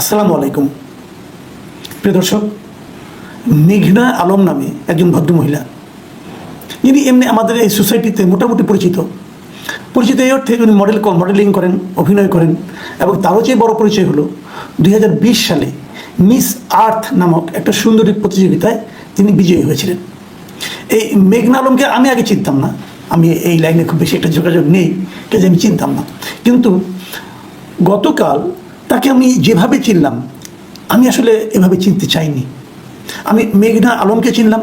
আসসালামু আলাইকুম। প্রিয় দর্শক, মেঘনা আলম নামে একজন ভদ্রমহিলা, যিনি এমনি আমাদের এই সোসাইটিতে মোটামুটি পরিচিত। পরিচিত এই অর্থে উনি মডেল মডেলিং করেন, অভিনয় করেন এবং তারও চেয়ে বড় পরিচয় হলো দুই হাজার বিশ সালে মিস আর্থ নামক একটা সুন্দরী প্রতিযোগিতায় তিনি বিজয়ী হয়েছিলেন। এই মেঘনা আলমকে আমি আগে চিনতাম না। আমি এই লাইনে খুব বেশি একটা যোগাযোগ নেই কাজে আমি চিনতাম না। কিন্তু গতকাল তাকে আমি যেভাবে চিনলাম, আমি আসলে এভাবে চিনতে চাইনি। আমি মেঘনা আলমকে চিনলাম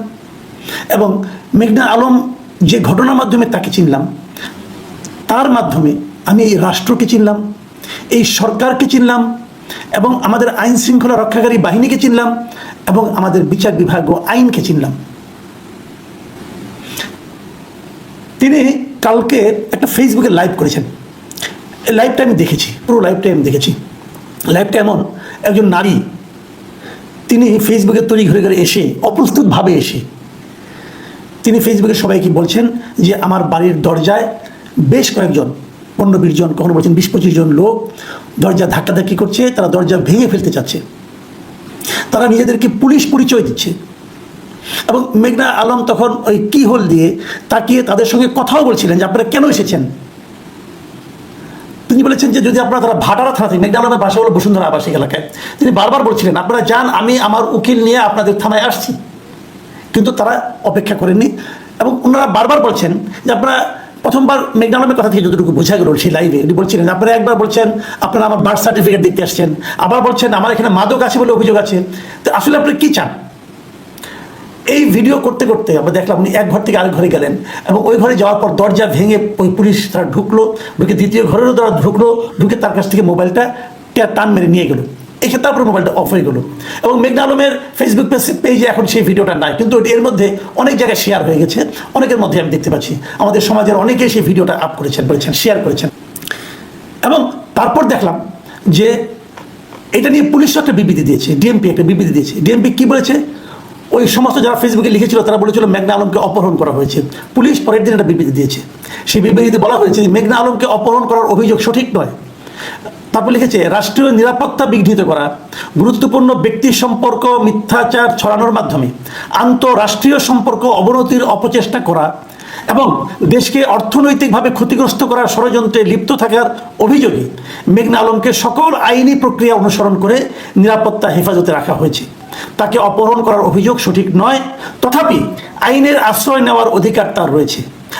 এবং মেঘনা আলম যে ঘটনার মাধ্যমে তাকে চিনলাম, তার মাধ্যমে আমি এই রাষ্ট্রকে চিনলাম, এই সরকারকে চিনলাম এবং আমাদের আইন শৃঙ্খলা রক্ষাকারী বাহিনীকে চিনলাম এবং আমাদের বিচার বিভাগ ও আইনকে চিনলাম। তিনি কালকে একটা ফেসবুকে লাইভ করেছেন। লাইভটা আমি দেখেছি, পুরো লাইভটা আমি দেখেছি। লাইভটা এমন, একজন নারী, তিনি ফেসবুকে তৈরি ঘুরে ঘুরে এসে, অপ্রস্তুতভাবে এসে, তিনি ফেসবুকে সবাইকে বলছেন যে, আমার বাড়ির দরজায় বেশ কয়েকজন, পনেরো বিশ জন, কখনো বলছেন বিশ পঁচিশ জন লোক, দরজা ধাক্কাধাক্কি করছে, তারা দরজা ভেঙে ফেলতে চাচ্ছে। তারা নিজেদেরকে পুলিশ পরিচয় দিচ্ছে। এবং মেঘনা আলম তখন ওই কি হোল দিয়ে তাকিয়ে তাদের সঙ্গে কথাও বলছিলেন যে, আপনারা কেন এসেছেন? বলেছেন যে যদি আপনারা তারা ভাটারা থানা থেকে, মেঘনা আলমের বাসা হলো বসুন্ধরা আবাসিক এলাকায়, তিনি বারবার বলছিলেন, আপনারা যান, আমি আমার উকিল নিয়ে আপনাদের থানায় আসছি। কিন্তু তারা অপেক্ষা করেননি এবং ওনারা বারবার বলছেন যে আপনারা প্রথমবার মেঘনা আলমের কথা থেকে যতটুকু বোঝা গেল সেই লাইভে, উনি বলছিলেন আপনারা একবার বলছেন, আপনারা আমার বার্থ সার্টিফিকেট দেখতে আসছেন। আবার বলছেন, আমার এখানে মাদক আছে বলে অভিযোগ আছে। তো আসলে আপনি কী চান? এই ভিডিও করতে করতে আমরা দেখলাম উনি এক ঘর থেকে আরেক ঘরে গেলেন এবং ওই ঘরে যাওয়ার পর দরজা ভেঙে ওই পুলিশ তারা ঢুকলো, ঢুকে দ্বিতীয় ঘরেরও তারা ঢুকলো, ঢুকে তার কাছ থেকে মোবাইলটা টান মেরে নিয়ে গেলো। এক্ষেত্রে তারপরে মোবাইলটা অফ হয়ে গেলো। এবং মেঘনা আলমের ফেসবুক পেজে এখন সেই ভিডিওটা নাই। কিন্তু এর মধ্যে অনেক জায়গায় শেয়ার হয়ে গেছে। অনেকের মধ্যে আমি দেখতে পাচ্ছি। আমাদের সমাজের অনেকে সেই ভিডিওটা আপ করেছেন, বলেছেন শেয়ার করেছেন। এবং তারপর দেখলাম যে এটা নিয়ে পুলিশ একটা বিবৃতি দিয়েছে ডিএমপি একটা বিবৃতি দিয়েছে। ডিএমপি কি বলেছে? ওই সমস্ত যারা ফেসবুকে লিখেছিল, তারা বলেছিল মেঘনা আলমকে অপহরণ করা হয়েছে। পুলিশ পরের দিন একটা বিবৃতি দিয়েছে। সেই বিবৃতিতে বলা হয়েছে মেঘনা আলমকে অপহরণ করার অভিযোগ সঠিক নয়। তারপর লিখেছে, রাষ্ট্রীয় নিরাপত্তা বিঘ্নিত করা, গুরুত্বপূর্ণ ব্যক্তি সম্পর্ক মিথ্যাচার ছড়ানোর মাধ্যমে আন্তঃরাষ্ট্রীয় সম্পর্ক অবনতির অপচেষ্টা করা এবং দেশকে অর্থনৈতিকভাবে ক্ষতিগ্রস্ত করার ষড়যন্ত্রে লিপ্ত থাকার অভিযোগে মেঘনা আলমকে সকল আইনি প্রক্রিয়া অনুসরণ করে নিরাপত্তা হেফাজতে রাখা হয়েছে। তাকে অপহরণ করার অভিযোগ সঠিক নয়। তথাপি আইনের আশ্রয় নেওয়ার অধিকার তার রয়েছে।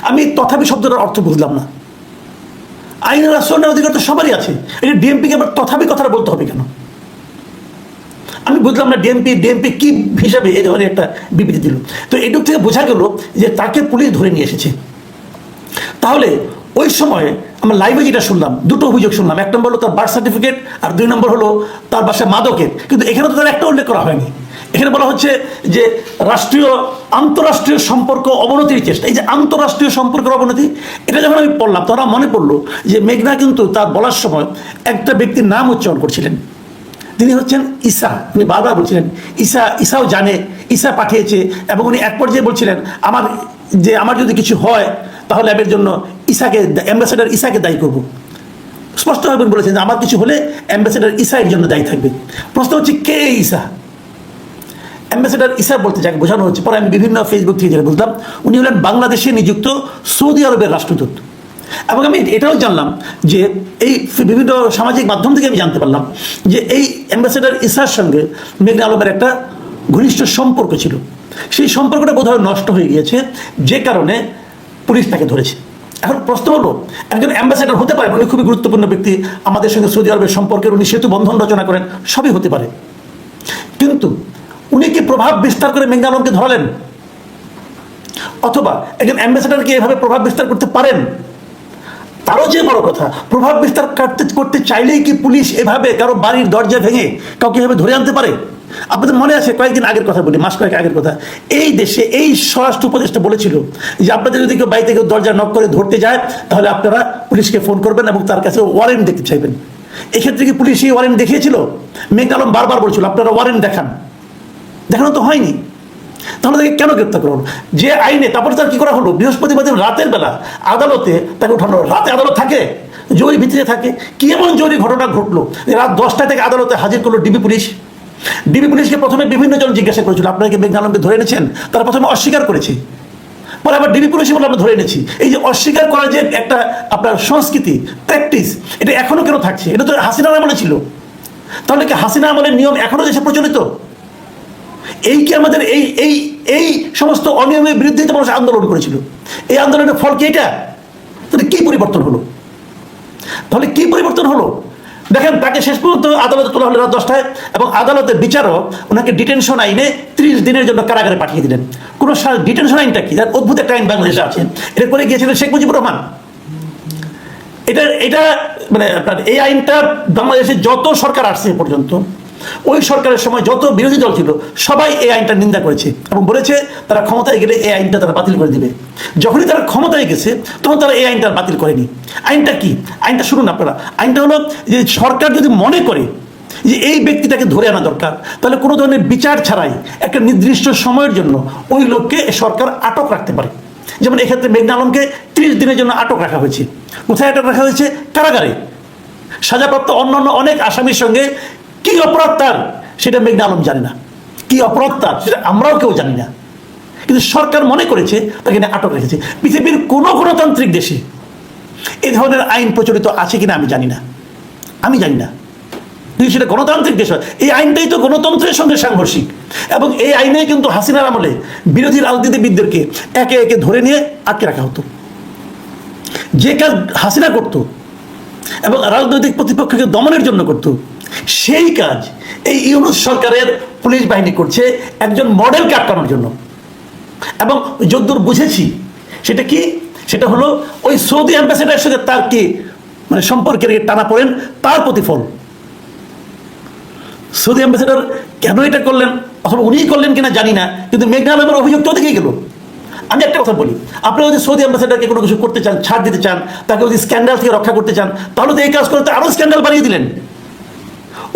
আমি তথাপি শব্দটার অর্থ বুঝলাম না। আইনের আশ্রয় নেওয়ার অধিকার তো সবারই আছে। এটা ডিএমপিকে আবার তথাপি কথাটা বলতে হবে কেন? আমি বুঝলাম না ডিএমপি ডিএমপি কি হিসাবে এই ধরনের একটা বিবৃতি দিল। তো এটুক থেকে বোঝা গেল যে তাকে পুলিশ ধরে নিয়ে এসেছে। তাহলে ওই সময়ে আমরা লাইভে যেটা শুনলাম, দুটো অভিযোগ শুনলাম। এক নম্বর হলো তার বার্থ সার্টিফিকেট আর দুই নম্বর হলো তার বাসায় মাদকের। কিন্তু এখানে তো তার একটা উল্লেখ করা হয়নি। এখানে বলা হচ্ছে যে রাষ্ট্রীয়, আন্তঃরাষ্ট্রীয় সম্পর্ক অবনতির চেষ্টা এই যে আন্তঃরাষ্ট্রীয় সম্পর্কের অবনতি, এটা যখন আমি পড়লাম, তখন মনে পড়ল যে মেঘনা কিন্তু তার বলার সময় একটা ব্যক্তির নাম উচ্চারণ করছিলেন। তিনি হচ্ছেন ঈসা। উনি বারবার বলছিলেন, ঈসা, ঈসাও জানে, ঈসা পাঠিয়েছে। এবং উনি এক পর্যায়ে বলছিলেন, আমার, যে আমার যদি কিছু হয়, তাহলে আমি জন্য ঈসাকে অ্যাম্বাসেডার ঈসাকে দায়ী করব। স্পষ্টভাবে বলেছেন যে আমার কিছু হলে অ্যাম্বাসেডার ঈসা এর জন্য দায়ী থাকবে। প্রশ্ন হচ্ছে, কে এই ঈসা অ্যাম্বাসেডার ইসা বলতে যাকে বোঝানো হচ্ছে। পরে আমি বিভিন্ন ফেসবুক থেকে যেটা বুঝলাম, উনি হলেন বাংলাদেশে নিযুক্ত সৌদি আরবের রাষ্ট্রদূত। এবং আমি এটাও জানলাম যে এই বিভিন্ন সামাজিক মাধ্যম থেকে আমি জানতে পারলাম যে এই অ্যাম্বাসেডার ইসার সঙ্গে মেঘনা আলমের একটা ঘনিষ্ঠ সম্পর্ক ছিল। সেই সম্পর্কটা বোধহয় নষ্ট হয়ে গিয়েছে যে কারণে পুলিশ তাকে ধরেছে। এখন প্রশ্ন হলো একজন অ্যাম্বাসেডার হতে পারে, উনি খুবই গুরুত্বপূর্ণ ব্যক্তি, আমাদের সঙ্গে সৌদি আরবের সম্পর্কের উনি সেতু বন্ধন রচনা করেন, সবই হতে পারে। কিন্তু উনি কি প্রভাব বিস্তার করে মেঘনা আলমকে ধরালেন? অথবা একজন অ্যাম্বাসেডারকে এভাবে প্রভাব বিস্তার করতে পারেন? তারও যে বড় কথা, প্রভাব বিস্তার করতে করতে চাইলেই কি পুলিশ এভাবে কারও বাড়ির দরজা ভেঙে কাউকে এভাবে ধরে আনতে পারে? আপনাদের মনে আছে কয়েকদিন আগের কথা বলি, মাস কয়েক আগের কথা। এই দেশে এই স্বরাষ্ট্র উপদেষ্টা বলেছিল যে আপনাদের যদি কেউ বাড়িতে কেউ দরজা নক করে ধরতে যায়, তাহলে আপনারা পুলিশকে ফোন করবেন এবং তার কাছে ওয়ারেন্ট দেখতে চাইবেন। এক্ষেত্রে কি পুলিশ এই ওয়ারেন্ট দেখিয়েছিল? মেঘ আলম বারবার বলছিল, আপনারা ওয়ারেন্ট দেখান। দেখানো তো হয়নি। তাহলে তাকে কেন গ্রেপ্তার করল? যে আইনে, তারপরে তার কি করা হলো? বৃহস্পতিবার দিন রাতের বেলা আদালতে তাকে উঠানো রাতে আদালত থাকে, জরুরি ভিত্তিতে থাকে। কি এমন জরুরি ঘটনা ঘটলো? রাত দশটা থেকে আদালতে হাজির করল ডিবি পুলিশ। ডিবি পুলিশকে প্রথমে বিভিন্ন জন জিজ্ঞাসা করেছিল, আপনারা কি মেঘনা আলমকে ধরে এনেছেন? তারা প্রথমে অস্বীকার করেছে। পরে আবার ডিবি পুলিশই বলে আমরা ধরে এনেছি। এই যে অস্বীকার করার যে একটা আপনার সংস্কৃতি প্র্যাকটিস এটা এখনও কেন থাকছে? এটা তো হাসিনার আমলে ছিল। তাহলে কি হাসিনা আমলের নিয়ম এখনও দেশে প্রচলিত? এই কি আমাদের এই এই এই সমস্ত অনিয়মের বিরুদ্ধে তো মানুষ আন্দোলন করেছিল, এই আন্দোলনের ফল কি এটা? তাহলে কি পরিবর্তন হলো? তাহলে কি পরিবর্তন হলো? দেখেন, তাকে শেষ পর্যন্ত আদালতে তোলা হলো রাত দশটায় এবং আদালতের বিচারক ওনাকে ডিটেনশন আইনে ত্রিশ দিনের জন্য কারাগারে পাঠিয়ে দিলেন। কোনো ডিটেনশন আইনটা কি? যার অদ্ভুত একটা আইন বাংলাদেশে আছে। এটা করে গিয়েছিলেন শেখ মুজিবুর রহমান। এটা এটা মানে আপনার এই আইনটা বাংলাদেশে যত সরকার আসছে পর্যন্ত ওই সরকারের সময় যত বিরোধী দল ছিল, সবাই এই আইনটা নিন্দা করেছে এবং বলেছে তারা ক্ষমতায় গেলে এই আইনটা তারা বাতিল করে দিবে। যখনই তারা ক্ষমতায় গেছে, তখন তারা এই আইনটা বাতিল করেনি। আইনটা কি? আইনটা শুনুন আপনারা। আইনটা হলো যে সরকার যদি মনে করে যে এই ব্যক্তিটাকে ধরে আনা দরকার, তাহলে কোনো ধরনের বিচার ছাড়াই একটা নির্দিষ্ট সময়ের জন্য ওই লোককে সরকার আটক রাখতে পারে। যেমন এক্ষেত্রে মেঘনা আলমকে ত্রিশ দিনের জন্য আটক রাখা হয়েছে। কোথায় আটক রাখা হয়েছে? কারাগারে। সাজাপ্রাপ্ত অন্যান্য অনেক আসামির সঙ্গে কি অপরাধ তার সেটা মেঘনা আলম জানে না। কি অপরাধ তার সেটা আমরাও কেউ জানি না। কিন্তু সরকার মনে করেছে, তাকে আটক রেখেছে। পৃথিবীর কোনো গণতান্ত্রিক দেশে এ ধরনের আইন প্রচলিত আছে কিনা আমি জানি না। আমি জানি না। কিন্তু সেটা গণতান্ত্রিক দেশ হয়, এই আইনটাই তো গণতন্ত্রের সঙ্গে সাংঘর্ষিক। এবং এই আইনে কিন্তু হাসিনার আমলে বিরোধী রাজনীতিবিদদেরকে একে একে ধরে নিয়ে আটকে রাখা হতো। যে কাজ হাসিনা করত এবং রাজনৈতিক প্রতিপক্ষকে দমনের জন্য করত সেই কাজ এই ইউনুস সরকারের পুলিশ বাহিনী করছে একজন মডেলকে আটকানোর জন্য। এবং যদ্দূর বুঝেছি, সেটা কি? সেটা হলো ওই সৌদি অ্যাম্বাসেডারের সাথে তার কি মানে সম্পর্কের টানা পড়েন, তার প্রতিফল। সৌদি অ্যাম্বাসেডার কেন এটা করলেন? অথবা উনিই করলেন কিনা জানি না, কিন্তু মেঘনা আলমের অভিযোগ তো দেখেই গেল। আমি একটা কথা বলি, আপনি যদি সৌদি অ্যাম্বাসেডারকে কোনো কিছু করতে চান, ছাড় দিতে চান, তাকে যদি স্ক্যান্ডাল থেকে রক্ষা করতে চান, তাহলে তো এই কাজ করতে আরও স্ক্যান্ডাল বানিয়ে দিলেন।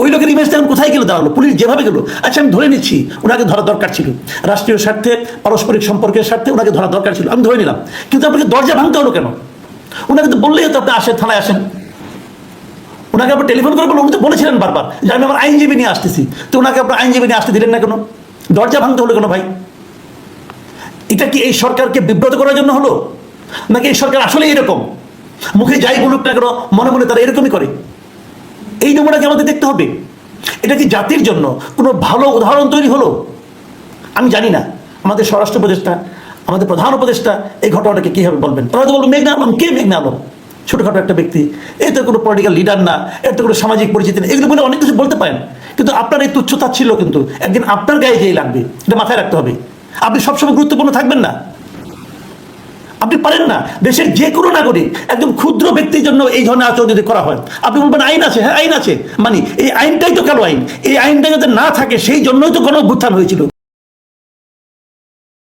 ওই লোকের ইমেজটা এখন কোথায় গেল দাঁড়াল? পুলিশ যেভাবে গেলো। আচ্ছা আমি ধরে নিচ্ছি, ওনাকে ধরা দরকার ছিল। রাষ্ট্রীয় স্বার্থে, পারস্পরিক সম্পর্কের স্বার্থে ওনাকে ধরা দরকার ছিল। আমি ধরে নিলাম। কিন্তু আপনাকে দরজা ভাঙতে হলো কেন? ওনাকে তো বললেই হতো আপনি আসেন, থানায় আসেন। ওনাকে আপনার টেলিফোন করে বলুন, উনি তো বলেছিলেন বারবার যে আমি আমার আইনজীবী নিয়ে আসতেছি। তো ওনাকে আপনার আইনজীবী নিয়ে আসতে দিলেন না কেন? দরজা ভাঙতে হলো কেন ভাই? এটা কি এই সরকারকে বিব্রত করার জন্য হলো? নাকি এই সরকার আসলে এরকম? মুখে যাই বলুক না কেন, মনে মনে তারা এরকমই করে। এই নমুনাকে আমাদের দেখতে হবে। এটা কি জাতির জন্য? কোনো ভালো উদাহরণ তৈরি হলো? আমি জানি না। আমাদের স্বরাষ্ট্র উপদেষ্টা, আমাদের প্রধান উপদেষ্টা এই ঘটনাটাকে কীভাবে বলবেন? তারা তো বলব মেঘনা আলম, কে মেঘনা আলম? ছোটোখাটো একটা ব্যক্তি। এই তো কোনো পলিটিক্যাল লিডার না এর তো কোনো সামাজিক পরিচিতি নেই এগুলো বলে অনেক কিছু বলতে পারেন। কিন্তু আপনার এই তুচ্ছতা ছিল কিন্তু। একদিন আপনার গায়ে যেই লাগবে, এটা মাথায় রাখতে হবে। আপনি সবসময় গুরুত্বপূর্ণ থাকবেন না। আপনি পারেন না। দেশের যে কোনো নাগরিক একদম ক্ষুদ্র ব্যক্তির জন্য এই ধরনের আচরণ যদি করা হয়, আপনি বলবেন, আইন আছে হ্যাঁ আইন আছে। মানে এই আইনটাই তো কেন আইন? এই আইনটা যাতে না থাকে, সেই জন্যই তো গণ অভ্যুত্থান হয়েছিল।